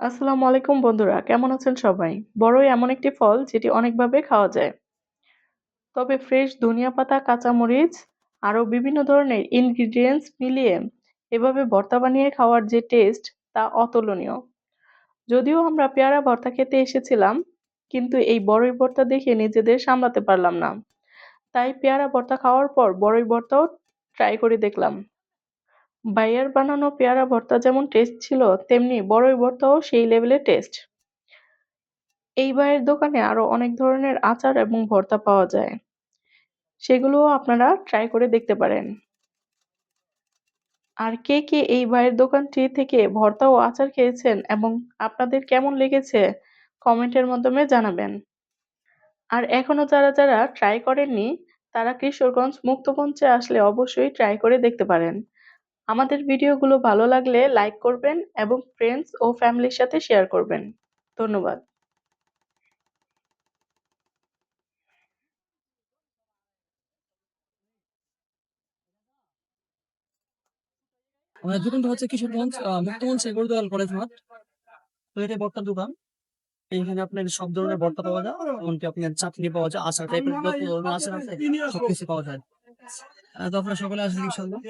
আসসালামু আলাইকুম বন্ধুরা, কেমন আছেন সবাই? বড়ই এমন একটি ফল যেটি অনেকভাবে খাওয়া যায়। তবে ফ্রেশ ধনিয়া পাতা কাঁচামরিচ আরও বিভিন্ন ধরনের ইনগ্রিডিয়েন্টস মিলিয়ে এভাবে ভর্তা বানিয়ে খাওয়ার যে টেস্ট তা অতুলনীয়। যদিও আমরা পেয়ারা ভর্তা খেতে এসেছিলাম, কিন্তু এই বড়ই ভর্তা দেখে নিজেদের সামলাতে পারলাম না। তাই পেয়ারা ভর্তা খাওয়ার পর বড়ই ভর্তাও ট্রাই করে দেখলাম। ভাইয়ার বানানো পেয়ারা ভর্তা যেমন টেস্ট ছিল, তেমনি বড়ই ভর্তাও সেই লেভেলের টেস্ট এই ভাইয়ের দোকানে আরও অনেক ধরনের আচার এবং ভর্তা পাওয়া যায়। সেগুলোও আপনারা ট্রাই করে দেখতে পারেন। আর কে কে এই ভাইয়ের দোকানটি থেকে ভর্তা ও আচার খেয়েছেন এবং আপনাদের কেমন লেগেছে, কমেন্টের মাধ্যমে জানাবেন। আর এখনও যারা যারা ট্রাই করেননি, তারা কিশোরগঞ্জ মুক্তমঞ্চে আসলে অবশ্যই ট্রাই করে দেখতে পারেন। আমাদের ভিডিওগুলো ভালো লাগলে লাইক করবেন এবং ফ্রেন্ডস ও ফ্যামিলির সাথে শেয়ার করবেন। ধন্যবাদ। আমাদের দোকানটা হচ্ছে কিশোরগঞ্জ মুক্তমঞ্চ গুরুদয়াল কলেজ মাঠ। তো এটা বর্তার দোকান। এইখানে আপনার সব ধরনের ভর্তা পাওয়া যায়, এমনকি আপনার চাটনি পাওয়া যায়, আচার টাইপের আচার আছে সবকিছু পাওয়া যায়। তো আপনারা সকলে ইনশাল্লাহ।